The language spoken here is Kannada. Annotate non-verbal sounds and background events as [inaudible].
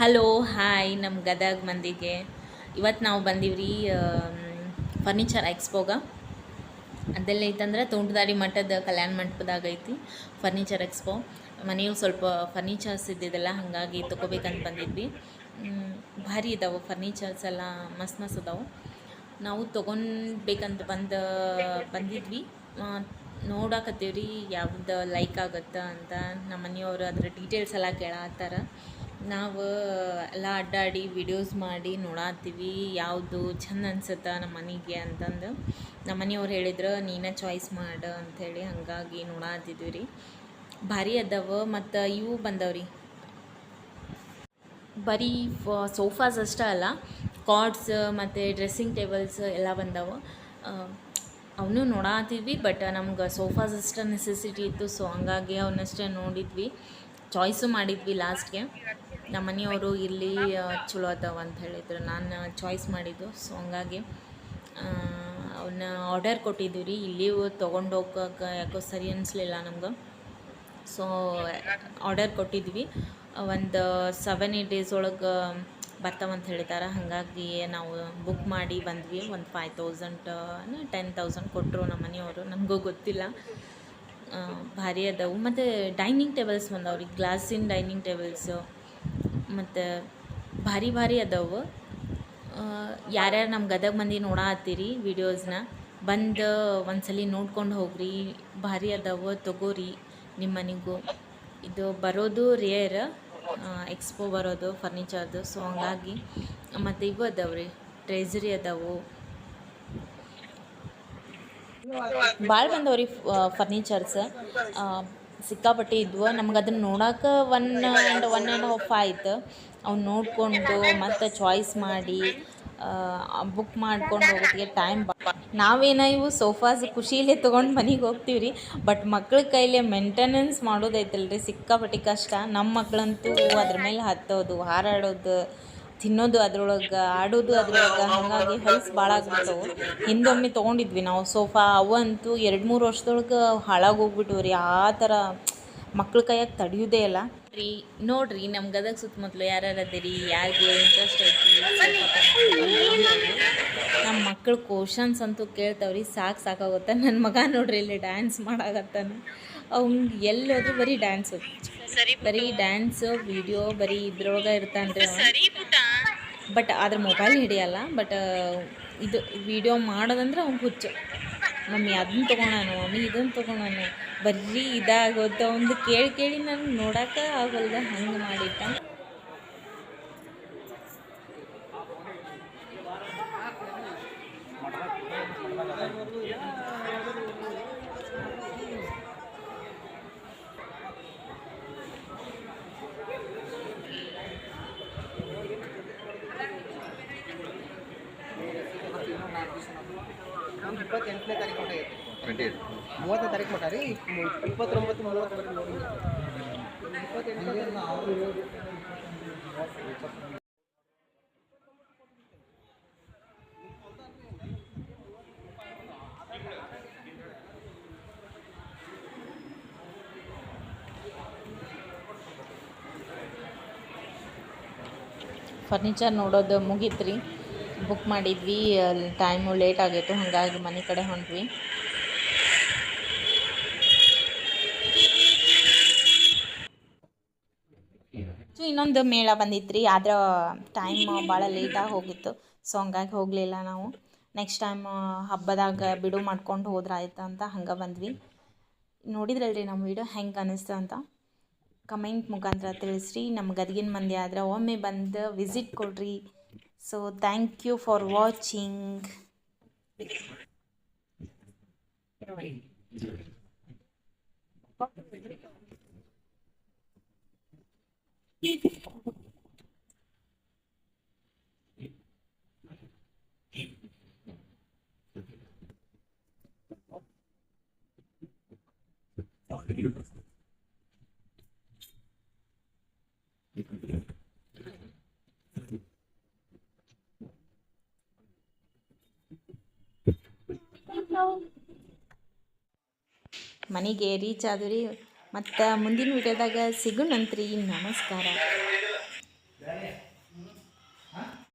ಹಲೋ, ಹಾಯ್ ನಮ್ಮ ಗದಗ ಮಂದಿಗೆ. ಇವತ್ತು ನಾವು ಬಂದೀವ್ರಿ ಫರ್ನಿಚರ್ ಎಕ್ಸ್ಪೋಗ ಅದೆಲ್ಲ ಐತಂದ್ರೆ ತೋಂಟದಾರಿ ಮಠದ ಕಲ್ಯಾಣ ಮಂಟಪದಾಗ ಐತಿ ಫರ್ನಿಚರ್ ಎಕ್ಸ್ಪೋ ಮನೆಯು ಸ್ವಲ್ಪ ಫರ್ನಿಚರ್ಸ್ ಇದ್ದಿದ್ದೆಲ್ಲ ಹಾಗಾಗಿ ತೊಗೋಬೇಕಂತ ಬಂದಿದ್ವಿ. ಭಾರಿ ಇದಾವೆ ಫರ್ನಿಚರ್ಸ್ ಎಲ್ಲ, ಮಸ್ತ್ ಮಸ್ತ್ ಅದಾವೆ ನಾವು ತೊಗೊಳ್ಬೇಕಂತ ಬಂದ, ಬಂದಿದ್ವಿ. ನೋಡಾಕತ್ತೀವಿ ರೀ ಯಾವ್ದು ಲೈಕ್ ಆಗುತ್ತೆ ಅಂತ. ನಮ್ಮ ಮನೆಯವರು ಅದ್ರ ಡೀಟೇಲ್ಸ್ ಎಲ್ಲ ಕೇಳತ್ತಾರ. ನಾವು ಎಲ್ಲ ಅಡ್ಡಾಡಿ ವಿಡಿಯೋಸ್ ಮಾಡಿ ನೋಡತ್ತೀವಿ. ಯಾವುದು ಚಂದ ಅನ್ಸುತ್ತೆ ನಮ್ಮ ಮನೆಗೆ ಅಂತಂದು. ನಮ್ಮ ಮನೆಯವ್ರು ಹೇಳಿದ್ರು, ನೀನೇ ಚಾಯ್ಸ್ ಮಾಡು ಅಂಥೇಳಿ ಹಾಗಾಗಿ ನೋಡಾತಿದ್ವಿ ರೀ ಭಾರಿ ಅದಾವ ಮತ್ತು ಇವು ಬಂದವ್ರಿ. ಬರೀ ಸೋಫಾಸ್ ಅಷ್ಟೇ ಅಲ್ಲ ಕಾಡ್ಸ್ ಮತ್ತು ಡ್ರೆಸ್ಸಿಂಗ್ ಟೇಬಲ್ಸ್ ಎಲ್ಲ ಬಂದವು. ಅವನು ನೋಡಾತಿದ್ವಿ ಬಟ್ ನಮ್ಗೆ ಸೋಫಾಸ್ ಅಷ್ಟೇ ನೆಸೆಸಿಟಿ ಇತ್ತು. ಸೊ ಹಂಗಾಗಿ ಅವನ್ನಷ್ಟೇ ನೋಡಿದ್ವಿ. ಚಾಯ್ಸು ಮಾಡಿದ್ವಿ ಲಾಸ್ಟ್ಗೆ ನಮ್ಮ ಮನೆಯವರು ಇಲ್ಲಿ ಚಲೋ ಅದಾವ ಅಂತ ಹೇಳಿದ್ರು. ನಾನು ಚಾಯ್ಸ್ ಮಾಡಿದ್ದು. ಸೊ ಹಂಗಾಗಿ ಅವನ್ನ ಆರ್ಡರ್ ಕೊಟ್ಟಿದ್ದೀವಿ ರೀ ಇಲ್ಲಿ ತೊಗೊಂಡು ಹೋಗೋಕೆ ಯಾಕೋ ಸರಿ ಅನಿಸ್ಲಿಲ್ಲ ನಮ್ಗೆ. ಸೊ ಆರ್ಡರ್ ಕೊಟ್ಟಿದ್ವಿ. ಒಂದು ಸೆವೆನ್ ಏಟ್ ಡೇಸ್ ಒಳಗೆ ಬರ್ತಾವಂತ ಹೇಳಿದ್ದಾರೆ ಹಾಗಾಗಿ ನಾವು ಬುಕ್ ಮಾಡಿ ಬಂದ್ವಿ. ಒಂದು ಫೈವ್ ತೌಸಂಡ್ ಟೆನ್ ತೌಸಂಡ್ ಕೊಟ್ಟರು ನಮ್ಮ ಮನೆಯವರು. ನಮಗೂ ಗೊತ್ತಿಲ್ಲ. ಭಾರಿ ಅದಾವು. ಮತ್ತು ಡೈನಿಂಗ್ ಟೇಬಲ್ಸ್ ಬಂದವ್ರಿ ಗ್ಲಾಸಿನ ಡೈನಿಂಗ್ ಟೇಬಲ್ಸು ಮತ್ತು ಭಾರಿ ಭಾರಿ ಅದಾವು. ಯಾರ್ಯಾರು ನಮ್ಮ ಗದಗ ಮಂದಿ ನೋಡಾತ್ತೀರಿ ವಿಡಿಯೋಸ್ನ ಬಂದು ಒಂದ್ಸಲಿ ನೋಡ್ಕೊಂಡು ಹೋಗ್ರಿ. ಭಾರಿ ಅದಾವು, ತಗೋರಿ ನಿಮ್ಮ ಮನೆಗೂ. ಇದು ಬರೋದು ರೇರ್ ಎಕ್ಸ್ಪೋ ಬರೋದು ಫರ್ನಿಚರ್ದು ಸೊ ಹಂಗಾಗಿ ಮತ್ತು ಇವು ಅದಾವ್ರಿ ಟ್ರೆಜರಿ ಅದಾವು. ಭಾಳ ಬಂದವ್ರಿ ಫರ್ನಿಚರ್ಸ್ ಸಿಕ್ಕಾಪಟ್ಟೆ ಇದ್ವು. ನಮ್ಗೆ ಅದನ್ನ ನೋಡಕ್ಕೆ one and one and half ಆಯ್ತು. ಅವ್ನು ನೋಡಿಕೊಂಡು ಮತ್ತು ಚಾಯ್ಸ್ ಮಾಡಿ ಬುಕ್ ಮಾಡ್ಕೊಂಡು ಹೋಗೋದಕ್ಕೆ ಟೈಮ್ ನಾವೇನ ಇವು ಸೋಫಾಸ್ ಖುಷಿಲೇ ತೊಗೊಂಡು ಮನೆಗೆ ಹೋಗ್ತೀವಿ ರೀ ಬಟ್ ಮಕ್ಳ ಕೈಲೇ ಮೇಂಟೆನೆನ್ಸ್ ಮಾಡೋದೈತಲ್ಲ ರೀ ಸಿಕ್ಕಾಪಟ್ಟೆ ಕಷ್ಟ. ನಮ್ಮ ಮಕ್ಕಳಂತೂ ಅದ್ರ ಮೇಲೆ ಹತ್ತೋದು, ಹಾರಾಡೋದು ತಿನ್ನೋದು ಅದ್ರೊಳಗೆ, ಆಡೋದು ಅದ್ರೊಳಗೆ, ಹಾಗಾಗಿ ಹೆಲ್ತ್ ಭಾಳ ಆಗ್ಬಿಟ್ಟವು ಹಿಂದೊಮ್ಮೆ ತೊಗೊಂಡಿದ್ವಿ ನಾವು ಸೋಫಾ, ಅವಂತೂ ಎರಡು ಮೂರು ವರ್ಷದೊಳಗೆ ಹಾಳಾಗೋಗ್ಬಿಟ್ಟು ರೀ. ಆ ಥರ ಮಕ್ಳ ಕೈಯಾಗ ತಡೆಯೋದೇ ಇಲ್ಲ. ರೀ, ನೋಡ್ರಿ ನಮ್ಮ ಗದಗ ಸುತ್ತಮುತ್ತಲು ಯಾರ್ಯಾರು ಅದೀರಿ, ಯಾರಿಗೆ ಇಂಟ್ರೆಸ್ಟ್ ಐತಿ ನಮ್ಮ ಮಕ್ಕಳು ಕ್ವಶನ್ಸ್ ಅಂತೂ ಕೇಳ್ತಾವ್ರಿ ಸಾಕು ಸಾಕಾಗುತ್ತೆ. ನನ್ನ ಮಗ ನೋಡ್ರಿ ಇಲ್ಲಿ ಡ್ಯಾನ್ಸ್ ಮಾಡಾಗತ್ತಾನೆ ಅವ್ನಿಗೆ ಎಲ್ಲಿ ಹೋದ್ರು ಬರೀ ಡ್ಯಾನ್ಸು ಬರೀ ಡ್ಯಾನ್ಸ್ ವಿಡಿಯೋ ಬರೀ ಇದ್ರೊಳಗೆ ಇರ್ತಾನೆ ಅವ ಬಟ್ ಅದ್ರ ಮೊಬೈಲ್ ಹಿಡಿಯಲ್ಲ. ಬಟ್ ಇದು ವಿಡಿಯೋ ಮಾಡೋದಂದ್ರೆ ಅವ್ನು ಹುಚ್ಚು. ಮಮ್ಮಿ ಅದನ್ನ ತೊಗೊಳೋನು ಮಮ್ಮಿ ಇದನ್ನು ತೊಗೊಳೋನು ಬರೀ ಇದಾಗೋದು ಒಂದು ಕೇಳಿ ಕೇಳಿ ನನಗೆ ನೋಡೋಕೆ ಆಗಲ್ದ, ಹಂಗೆ ಮಾಡಿಟ್ಟ. ಇಪ್ಪತ್ತೆಂಟನೇ ತಾರೀಕು ಮಟ್ಟ ಐತಿ ಟ್ವೆಂಟಿ ಏಟ್. ಮೂವತ್ತನೇ ತಾರೀಕು ಮಟ್ಟ ರೀ. ಇಪ್ಪತ್ತೊಂಬತ್ತು ಮೂವತ್ತು ನೋಡಿ ಇಪ್ಪತ್ತೆಂಟು ಫರ್ನಿಚರ್ ನೋಡೋದು ಮುಗೀತ್ರಿ. ರೀ ಬುಕ್ ಮಾಡಿದ್ವಿ ಟೈಮು ಲೇಟ್ ಆಗಿತ್ತು ಹಾಗಾಗಿ ಮನೆ ಕಡೆ ಹೊಂಟ್ವಿ. ಸೊ ಇನ್ನೊಂದು ಮೇಳ ಬಂದಿದ್ರಿ ಆದ್ರೆ ಟೈಮ್ ಭಾಳ ಲೇಟಾಗಿ ಹೋಗಿತ್ತು. ಸೊ ಹಂಗಾಗಿ ಹೋಗಲಿಲ್ಲ ನಾವು. ನೆಕ್ಸ್ಟ್ ಟೈಮ್ ಹಬ್ಬದಾಗ ಬಿಡು ಮಾಡ್ಕೊಂಡು ಹೋದ್ರೆ ಆಯ್ತು ಅಂತ ಹಂಗೆ ಬಂದ್ವಿ. ನೋಡಿದ್ರಲ್ರಿ ನಮ್ಮ ವೀಡಿಯೋ ಹೆಂಗೆ ಅನಿಸ್ತು ಅಂತ? ಕಮೆಂಟ್ ಮುಖಾಂತರ ತಿಳಿಸ್ರಿ. ನಮ್ಮ ಗದಗಿನ ಮಂದಿ ಆದ್ರೆ ಒಮ್ಮೆ ಬಂದು ವಿಸಿಟ್ ಕೊಡ್ರಿ. So thank you for watching. Thank [laughs] you. ಮನೆಗೆ ರೀಚ್ ಆದ್ರಿ. ಮತ್ತು ಮುಂದಿನ ವಿಡಿಯೋದಾಗ ಸಿಗೋಣಂತ್ರಿ ನಮಸ್ಕಾರ.